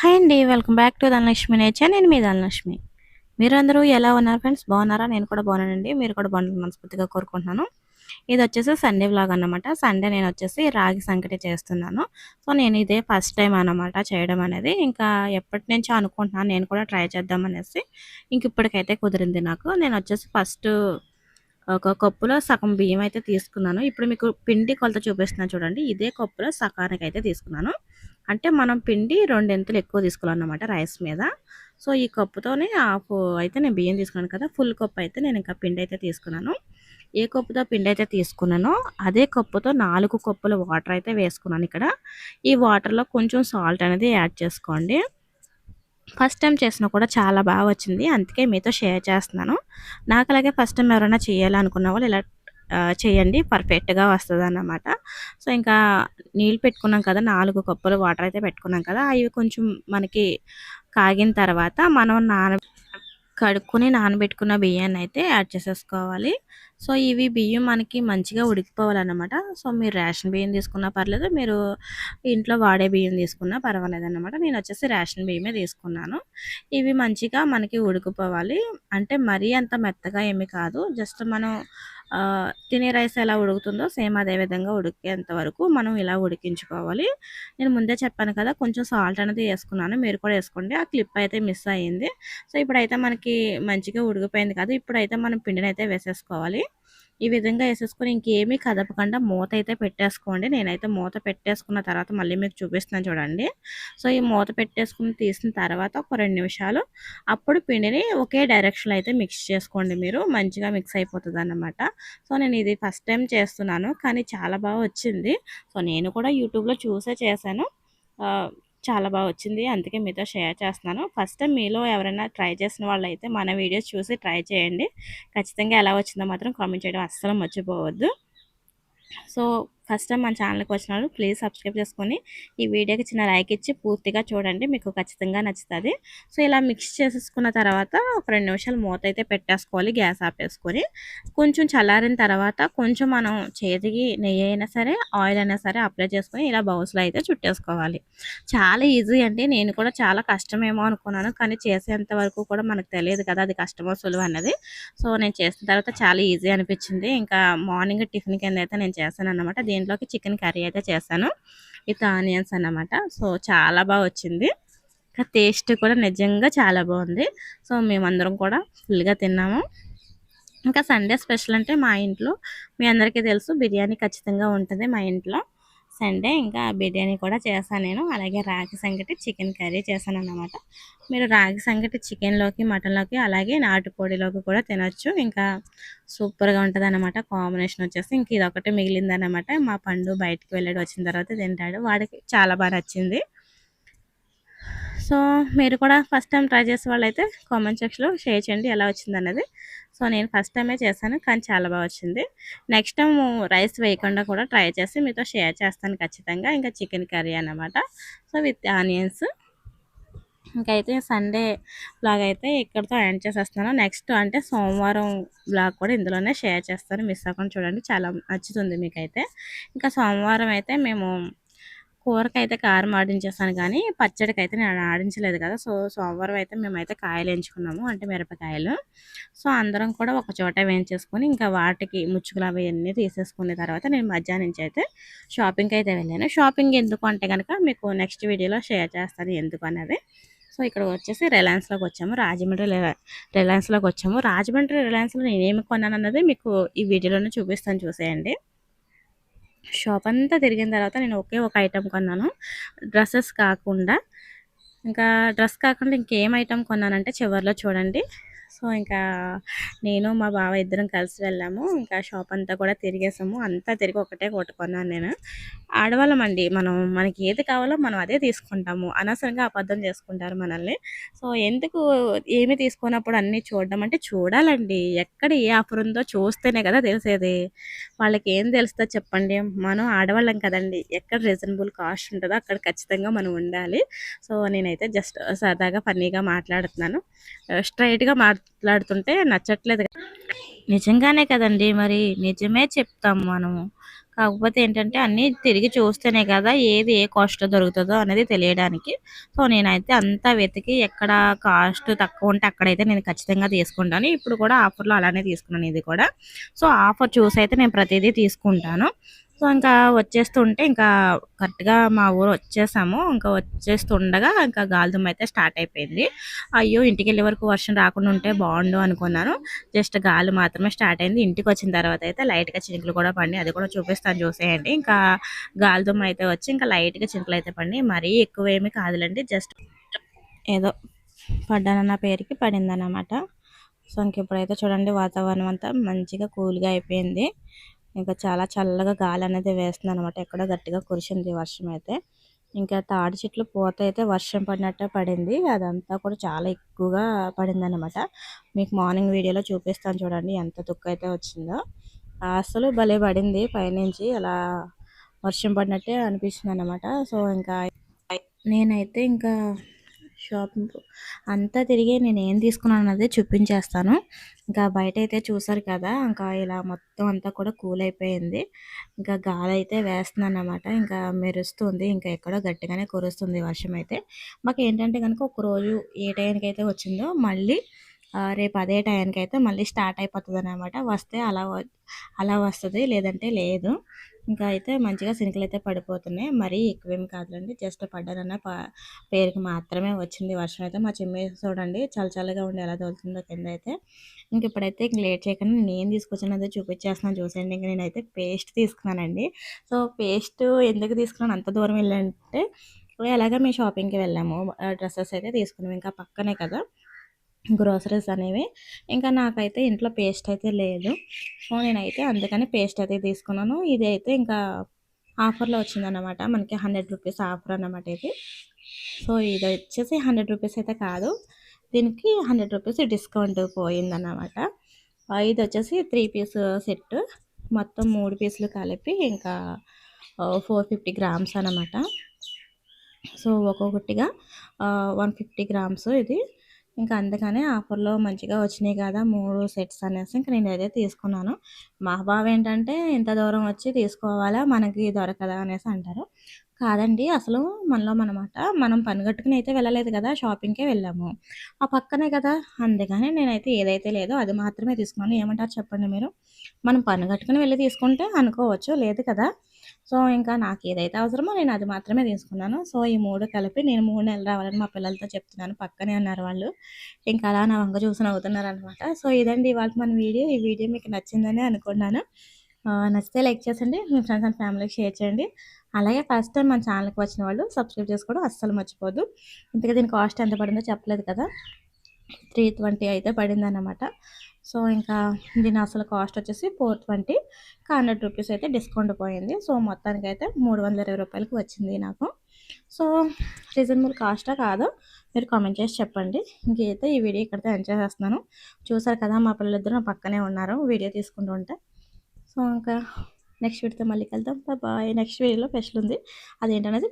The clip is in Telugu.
హాయ్ అండి welcome back to Dhanalakshmi Nature. నేను మీ ధనలక్ష్మి. మీరందరూ ఎలా ఉన్నారు ఫ్రెండ్స్? బాగున్నారా? నేను కూడా బాగున్నానండి. మీరు కూడా బాగున్నారు మనస్ఫూర్తిగా కోరుకుంటున్నాను. ఇది వచ్చేసి సండే వ్లాగ్ అన్నమాట. సండే నేను వచ్చేసి రాగి సంకటి చేస్తున్నాను. సో నేను ఇదే ఫస్ట్ టైం అన్నమాట చేయడం అనేది. ఇంకా ఎప్పటి నుంచో అనుకుంటున్నాను. నేను కూడా ట్రై చేద్దాం అనేసి. ఇంక ఇప్పటికైతే కుదిరింది నాకు. నేను వచ్చేసి ఫస్ట్ ఒక కప్పులో సగం బియ్యం అయితే తీసుకున్నాను. ఇప్పుడు మీకు పిండి కొలత చూపిస్తున్నాను చూడండి. ఇదే కప్పులో సకానికి అయితే తీసుకున్నాను. అంటే మనం పిండి రెండింతలు ఎక్కువ తీసుకోవాలన్నమాట రైస్ మీద. సో ఈ కప్పుతోనే హాఫ్ అయితే నేను బియ్యం తీసుకున్నాను కదా ఫుల్ కప్పు అయితే నేను ఇంకా పిండి అయితే తీసుకున్నాను. ఏ కప్పుతో పిండి అయితే తీసుకున్నానో అదే కప్పుతో నాలుగు కప్పుల వాటర్ అయితే వేసుకున్నాను ఇక్కడ. ఈ వాటర్లో కొంచెం సాల్ట్ అనేది యాడ్ చేసుకోండి. ఫస్ట్ టైం చేసినా కూడా చాలా బాగా వచ్చింది అందుకే మీతో షేర్ చేస్తున్నాను. నాకు అలాగే ఫస్ట్ టైం ఎవరైనా చేయాలనుకున్న వాళ్ళు ఇలా చేయండి. పర్ఫెక్ట్గా వస్తుంది అన్నమాట సో ఇంకా నీళ్ళు పెట్టుకున్నాం కదా నాలుగు కప్పులు వాటర్ అయితే పెట్టుకున్నాం కదా అవి కొంచెం మనకి కాగిన తర్వాత మనం నాన కడుక్కొని నానబెట్టుకున్న బియ్యాన్ని అయితే యాడ్ చేసేసుకోవాలి. సో ఇవి బియ్యం మనకి మంచిగా ఉడికిపోవాలన్నమాట. సో మీరు రేషన్ బియ్యం తీసుకున్నా పర్లేదు మీరు ఇంట్లో వాడే బియ్యం తీసుకున్నా పర్వాలేదు అనమాట నేను వచ్చేసి రేషన్ బియ్యమే తీసుకున్నాను. ఇవి మంచిగా మనకి ఉడికిపోవాలి. అంటే మరీ అంత మెత్తగా ఏమి కాదు. జస్ట్ మనం తినే రైస్ ఎలా ఉడుకుతుందో సేమ్ అదే విధంగా ఉడికేంత వరకు మనం ఇలా ఉడికించుకోవాలి. నేను ముందే చెప్పాను కదా కొంచెం సాల్ట్ అనేది వేసుకున్నాను మీరు కూడా వేసుకోండి. ఆ క్లిప్ అయితే మిస్ అయ్యింది. సో ఇప్పుడైతే మనకి మంచిగా ఉడికిపోయింది కదా ఇప్పుడైతే మనం పిండిని అయితే వేసేసుకోవాలి. ఈ విధంగా వేసేసుకొని ఇంకేమీ కదపకుండా మూత అయితే పెట్టేసుకోండి. నేనైతే మూత పెట్టేసుకున్న తర్వాత మళ్ళీ మీకు చూపిస్తున్నాను చూడండి. సో ఈ మూత పెట్టేసుకుని తీసిన తర్వాత ఒక రెండు నిమిషాలు అప్పుడు పిండిని ఒకే డైరెక్షన్లో అయితే మిక్స్ చేసుకోండి మీరు. మంచిగా మిక్స్ అయిపోతుంది అన్నమాట సో నేను ఇది ఫస్ట్ టైం చేస్తున్నాను. కానీ చాలా బాగా వచ్చింది. సో నేను కూడా యూట్యూబ్లో చూసే చేశాను. చాలా బాగా వచ్చింది. అందుకే మీతో షేర్ చేస్తున్నాను. ఫస్ట్ మీలో ఎవరైనా ట్రై చేసిన వాళ్ళు అయితే మన వీడియోస్ చూసి ట్రై చేయండి. ఖచ్చితంగా ఎలా వచ్చిందో మాత్రం కామెంట్ చేయడం అస్సలు మర్చిపోవద్దు. సో ఫస్ట్ టైం మన ఛానల్కి వచ్చిన వాళ్ళు ప్లీజ్ సబ్స్క్రైబ్ చేసుకొని ఈ వీడియోకి చిన్న లైక్ ఇచ్చి పూర్తిగా చూడండి మీకు ఖచ్చితంగా నచ్చుతుంది. సో ఇలా మిక్స్ చేసేసుకున్న తర్వాత ఒక రెండు నిమిషాలు మూత అయితే పెట్టేసుకోవాలి గ్యాస్ ఆపేసుకొని. కొంచెం చల్లారిన తర్వాత కొంచెం మనం చేతికి నెయ్యి అయినా సరే ఆయిల్ అయినా సరే అప్లై చేసుకొని ఇలా బౌల్స్లో అయితే చుట్టేసుకోవాలి. చాలా ఈజీ అండి. నేను కూడా చాలా కష్టమేమో అనుకున్నాను కానీ చేసేంత వరకు కూడా మనకు తెలియదు కదా అది కష్టమో సులువు అన్నది. సో నేను చేసిన తర్వాత చాలా ఈజీ అనిపించింది. ఇంకా మార్నింగ్ టిఫిన్ కింద అయితే నేను చేశాను అనమాట దీంట్లోకి చికెన్ కర్రీ అయితే చేశాను. విత్ ఆనియన్స్ అన్నమాట. సో చాలా బాగా వచ్చింది. ఇంకా టేస్ట్ కూడా నిజంగా చాలా బాగుంది. సో మేమందరం కూడా ఫుల్గా తిన్నాము. ఇంకా సండే స్పెషల్ అంటే మా ఇంట్లో మీ అందరికీ తెలుసు బిర్యానీ ఖచ్చితంగా ఉంటుంది మా ఇంట్లో. సండే ఇంకా బిర్యానీ కూడా చేశాను నేను. అలాగే రాగి సంగటి చికెన్ కర్రీ చేశాను అనమాట మీరు రాగి సంగటి చికెన్లోకి మటన్లోకి అలాగే నాటుకోడిలోకి కూడా తినొచ్చు. ఇంకా సూపర్గా ఉంటుంది అనమాట కాంబినేషన్ వచ్చేసి ఇంక ఇది ఒకటి మిగిలిందనమాట మా పండు బయటికి వెళ్ళాడు వచ్చిన తర్వాత తింటాడు. వాడికి చాలా బాగా నచ్చింది. సో మీరు కూడా ఫస్ట్ టైం ట్రై చేసే వాళ్ళైతే కామెంట్ సెక్షన్లో షేర్ చేయండి ఎలా వచ్చింది అన్నది సో నేను ఫస్ట్ టైమే చేశాను కానీ చాలా బాగా వచ్చింది. నెక్స్ట్ టైం రైస్ వేయకుండా కూడా ట్రై చేసి మీతో షేర్ చేస్తాను ఖచ్చితంగా. ఇంకా చికెన్ కర్రీ అనమాట సో విత్ ఆనియన్స్. ఇంకైతే సండే బ్లాగ్ అయితే ఇక్కడితో ఎండ్ చేసేస్తాను నెక్స్ట్ అంటే సోమవారం బ్లాగ్ కూడా ఇందులోనే షేర్ చేస్తాను. మిస్ అవ్వకుండా చూడండి. చాలా నచ్చుతుంది మీకైతే. ఇంకా సోమవారం అయితే మేము కూరకైతే అయితే కారం ఆడించేసాను కానీ పచ్చడికి అయితే నేను ఆడించలేదు కదా. సో సోమవారం అయితే మేమైతే కాయలు ఎంచుకున్నాము అంటే మిరపకాయలు. సో అందరం కూడా ఒక చోట వేయించేసుకొని ఇంకా వాటికి ముచ్చుకులు అవి అన్నీ తీసేసుకున్న తర్వాత నేను మధ్యాహ్నం నుంచి అయితే షాపింగ్కి అయితే వెళ్ళాను. షాపింగ్ ఎందుకు అంటే కనుక మీకు నెక్స్ట్ వీడియోలో షేర్ చేస్తాను ఎందుకు అనేది సో ఇక్కడ వచ్చేసి రిలయన్స్లోకి వచ్చాము రాజమండ్రి రిలయన్స్లోకి వచ్చాము. రాజమండ్రి రిలయన్స్లో నేనేమి కొన్నాను అన్నది మీకు ఈ వీడియోలోనే చూపిస్తాను చూసేయండి. షాప్ అంతా తిరిగిన తర్వాత నేను ఒకే ఒక ఐటెం కొన్నాను. డ్రెస్సెస్ కాకుండా. ఇంకా డ్రెస్ కాకుండా ఇంకేం ఐటెం కొన్నానంటే చివరిలో చూడండి. సో ఇంకా నేను మా బావ ఇద్దరం కలిసి వెళ్ళాము. ఇంకా షాప్ అంతా కూడా తిరిగేసాము. అంతా తిరిగి ఒకటే కొట్టుకున్నాను నేను. ఆడవాళ్ళం అండి మనం మనకి ఏది కావాలో మనం అదే తీసుకుంటాము. అనవసరంగా అబద్ధం చేసుకుంటారు మనల్ని. సో ఎందుకు ఏమి తీసుకున్నప్పుడు అన్నీ చూడడం అంటే చూడాలండి. ఎక్కడ ఏ ఆఫర్ ఉందో చూస్తేనే కదా తెలిసేది. వాళ్ళకి ఏం తెలుస్తుందో చెప్పండి. మనం ఆడవాళ్ళం కదండి. ఎక్కడ రీజనబుల్ కాస్ట్ ఉంటుందో అక్కడ ఖచ్చితంగా మనం ఉండాలి. సో నేనైతే జస్ట్ సరదాగా ఫన్నీగా మాట్లాడుతున్నాను. స్ట్రైట్గా మాట్లాడుతుంటే నచ్చట్లేదు నిజంగానే కదండి మరి నిజమే చెప్తాం మనము. కాకపోతే ఏంటంటే అన్నీ తిరిగి చూస్తేనే కదా ఏది ఏ కాస్ట్ దొరుకుతుందో అనేది తెలియడానికి. సో నేనైతే అంతా వెతికి ఎక్కడ కాస్ట్ తక్కువ ఉంటే అక్కడైతే నేను ఖచ్చితంగా తీసుకుంటాను. ఇప్పుడు కూడా ఆఫర్లో అలానే తీసుకున్నాను ఇది కూడా. సో ఆఫర్ చూసి అయితే నేను ప్రతిదీ తీసుకుంటాను. సో ఇంకా వచ్చేస్తుంటే ఇంకా కరెక్ట్గా మా ఊరు వచ్చేసాము. ఇంకా వచ్చేస్తుండగా ఇంకా గాలిదుమ్మ అయితే స్టార్ట్ అయిపోయింది. అయ్యో ఇంటికి వెళ్ళే వరకు వర్షం రాకుండా ఉంటే బాగుండు అనుకున్నాను. జస్ట్ గాలి మాత్రమే స్టార్ట్ అయింది. ఇంటికి వచ్చిన తర్వాత అయితే లైట్గా చినుకులు కూడా పడి అది కూడా చూపిస్తాను చూసేయండి. ఇంకా గాలిదుమ్మ అయితే వచ్చి ఇంకా లైట్గా చినుకులు అయితే పండి మరీ ఎక్కువ ఏమీ కాదులండి. జస్ట్ ఏదో పడ్డానన్న పేరుకి పడిందన్నమాట. సో ఇంక ఇప్పుడైతే చూడండి వాతావరణం అంతా మంచిగా కూల్గా అయిపోయింది. ఇంకా చాలా చల్లగా గాలి అనేది వేస్తుంది అనమాట ఎక్కడ గట్టిగా కురిసింది వర్షం అయితే ఇంకా తాడి చెట్లు పూత అయితే వర్షం పడినట్టే పడింది. అదంతా కూడా చాలా ఎక్కువగా పడింది అనమాట మీకు మార్నింగ్ వీడియోలో చూపిస్తాను చూడండి ఎంత తుక్కు అయితే వచ్చిందో. అసలు భలే పడింది పైనుంచి. అలా వర్షం పడినట్టే అనిపిస్తుంది అనమాట సో ఇంకా నేనైతే ఇంకా షాపింగ్ అంతా తిరిగి నేను ఏం తీసుకున్నాను అన్నది చూపించేస్తాను. ఇంకా బయట అయితే చూసారు కదా ఇంకా ఇలా మొత్తం అంతా కూడా కూల్ అయిపోయింది ఇంకా గాలి అయితే వేస్తుంది అన్నమాట ఇంకా మెరుస్తుంది ఇంకా ఎక్కడో గట్టిగానే కురుస్తుంది వర్షం అయితే మాకు ఏంటంటే కనుక ఒక రోజు ఏ టైంకి అయితే వచ్చిందో మళ్ళీ రేపు అదే టైంకి అయితే మళ్ళీ స్టార్ట్ అయిపోతుంది అనమాట వస్తే అలా అలా వస్తుంది లేదంటే లేదు. ఇంకా అయితే మంచిగా సినికలు అయితే పడిపోతున్నాయి. మరీ ఎక్కువేమి కాదులండి. జస్ట్ పడ్డారన్న పేరుకి మాత్రమే వచ్చింది వర్షం అయితే. మా చిమ్మే చూడండి చల్ల చల్లగా ఉండి ఎలా తోలుతుందో కింద అయితే. ఇంక ఇప్పుడైతే ఇంక లేట్ చేయకుండా నేను తీసుకొచ్చినది చూపించేస్తున్నాను చూసేయండి. ఇంక నేనైతే పేస్ట్ తీసుకున్నానండి. సో పేస్ట్ ఎందుకు తీసుకున్నాను? అంత దూరం వెళ్ళంటే అలాగే మేము షాపింగ్కి వెళ్ళాము. డ్రెస్సెస్ అయితే తీసుకున్నాము ఇంకా పక్కనే కదా. గ్రోసరీస్ అనేవి. ఇంకా నాకైతే ఇంట్లో పేస్ట్ అయితే లేదు. సో నేనైతే అందుకని పేస్ట్ అయితే తీసుకున్నాను. ఇది అయితే ఇంకా ఆఫర్లో వచ్చిందన్నమాట. మనకి హండ్రెడ్ రూపీస్ ఆఫర్ అన్నమాట ఇది. సో ఇది వచ్చేసి హండ్రెడ్ రూపీస్ అయితే కాదు. దీనికి హండ్రెడ్ రూపీస్ డిస్కౌంట్ పోయిందన్నమాట. ఇది వచ్చేసి త్రీ పీస్ సెట్. మొత్తం మూడు పీసులు కలిపి ఇంకా ఫోర్ ఫిఫ్టీ గ్రామ్స్ అనమాట సో ఒక్కొక్కటిగా వన్ ఫిఫ్టీ గ్రామ్స్ ఇది. ఇంకా అందుకనే ఆఫర్లో మంచిగా వచ్చినాయి కదా మూడు సెట్స్ అనేసి ఇంకా నేను అదే తీసుకున్నాను. మా బావ ఏంటంటే ఇంత దూరం వచ్చి తీసుకోవాలా మనకి దొరకదా అనేసి అంటారు. కాదండి అసలు మనలో మనమాట మనం పని కట్టుకుని అయితే వెళ్ళలేదు కదా షాపింగ్కే వెళ్ళాము. ఆ పక్కనే కదా అందుకని నేనైతే ఏదైతే లేదో అది మాత్రమే తీసుకున్నాను. ఏమంటారు చెప్పండి మీరు? మనం పని కట్టుకుని వెళ్ళి తీసుకుంటే అనుకోవచ్చు లేదు కదా. సో ఇంకా నాకు ఏదైతే అవసరమో నేను అది మాత్రమే తీసుకున్నాను. సో ఈ మూడు కలిపి నేను మూడు నెలలు రావాలని మా పిల్లలతో చెప్తున్నాను. పక్కనే ఉన్నారు వాళ్ళు. ఇంకా అలా నా వంక చూసి నవ్వుతున్నారు అనమాట సో ఇదండి ఇవాళ మన వీడియో. ఈ వీడియో మీకు నచ్చిందని అనుకున్నాను నచ్చితే లైక్ చేసండి. మీ ఫ్రెండ్స్ అండ్ ఫ్యామిలీకి షేర్ చేయండి. అలాగే ఫస్ట్ టైం మన ఛానల్కి వచ్చిన వాళ్ళు సబ్స్క్రైబ్ చేసుకోవడం అస్సలు మర్చిపోదు ఇంతగా దీని కాస్ట్ ఎంత పడిందో చెప్పలేదు కదా. త్రీ ట్వంటీ అయితే పడింది అన్నమాట సో ఇంకా దీని అసలు కాస్ట్ వచ్చేసి ఫోర్ ట్వంటీ. హండ్రెడ్ రూపీస్ అయితే డిస్కౌంట్ పోయింది. సో మొత్తానికి అయితే మూడు వందల ఇరవై రూపాయలకి వచ్చింది నాకు. సో రీజనబుల్ కాస్టా కాదు? మీరు కామెంట్ చేసి చెప్పండి. ఇంకైతే ఈ వీడియో ఇక్కడితో ఎంజాయ్ చేస్తున్నాను చూసారు కదా మా పిల్లలిద్దరు పక్కనే ఉన్నారు వీడియో తీసుకుంటూ ఉంటే. సో ఇంకా నెక్స్ట్ వీడియోతో మళ్ళీ వెళ్తాం బాయ్. నెక్స్ట్ వీడియోలో స్పెషల్ ఉంది. అదేంటనేది